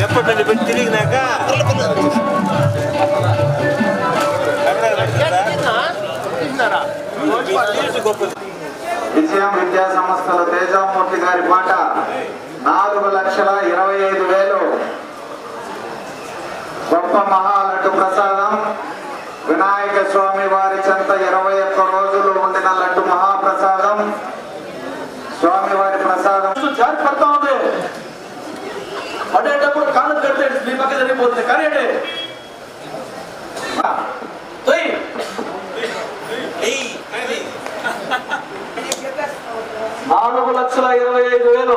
చెప్పండి పెట్టి తిరిగినాక? విజయం విద్యా సంస్థల తేజామూర్తి గారి పాట నాలుగు లక్షల ఇరవై ఐదు వేలు. గొప్ప మహాలడ్డు ప్రసాదం. వినాయక స్వామి వారి చెంత ఇరవై ఒక్క రోజులు జరిగిపోతుంది కానీ నాలుగు లక్షల ఇరవై ఐదు వేలు.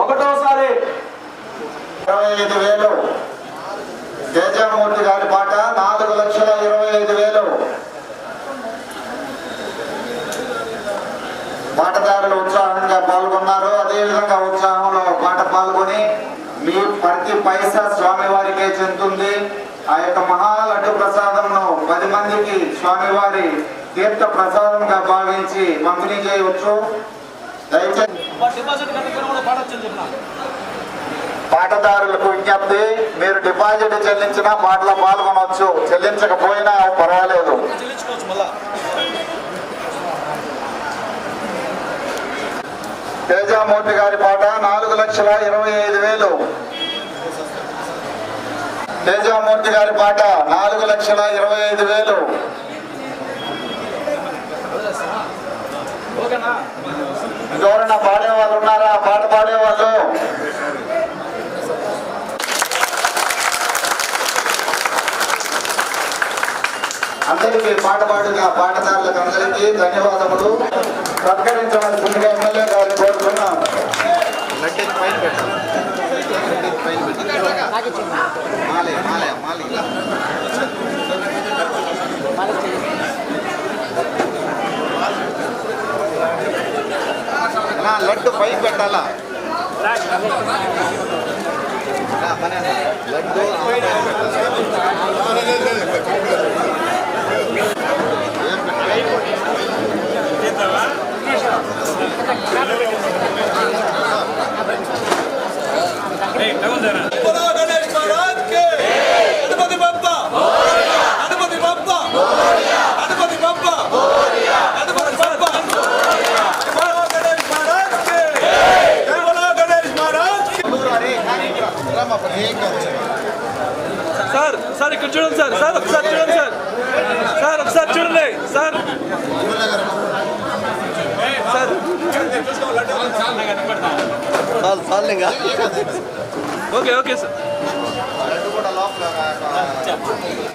ఒకటోసారి. ఇరవై ఐదు వేలు. తేజామూర్తి గారి పాట నాలుగు లక్షల ఇరవై చెందుతుంది. ఆ యొక్క మహాలడ్డు ప్రసాదంను పది మందికి స్వామివారి తీర్థ ప్రసాదంగా భావించి పంపిణీ చేయవచ్చు. దయచేసి పాటదారులకు విజ్ఞప్తి మీరు డిపాజిట్ చెల్లించినా పాటలో పాల్గొనవచ్చు. చెల్లించకపోయినా పర్వాలేదు. తేజామూర్తి గారి పాట నాలుగు లక్షల ఇరవై ఐదు వేలు. తేజామూర్తి గారి పాట నాలుగు లక్షల ఇరవై ఐదు వేలు. ఎవరైనా పాడే వాళ్ళు ఉన్నారా? పాట పాడే వాళ్ళు అందరికీ పాట పాడిన పాటదారులకు అందరికీ ధన్యవాదములు. ప్రకటించవలసి மாலை மாலை மாலை லட்டு பை పెట్టాలా లడ్డు సార్ సార్ ఇక్కడ చూడండి సార్. సార్ ఒకసారి చూడండి సార్. సార్ ఒకసారి చూడండి. సార్. సార్. చాలు చాలు ఇంకా. Okay okay sir.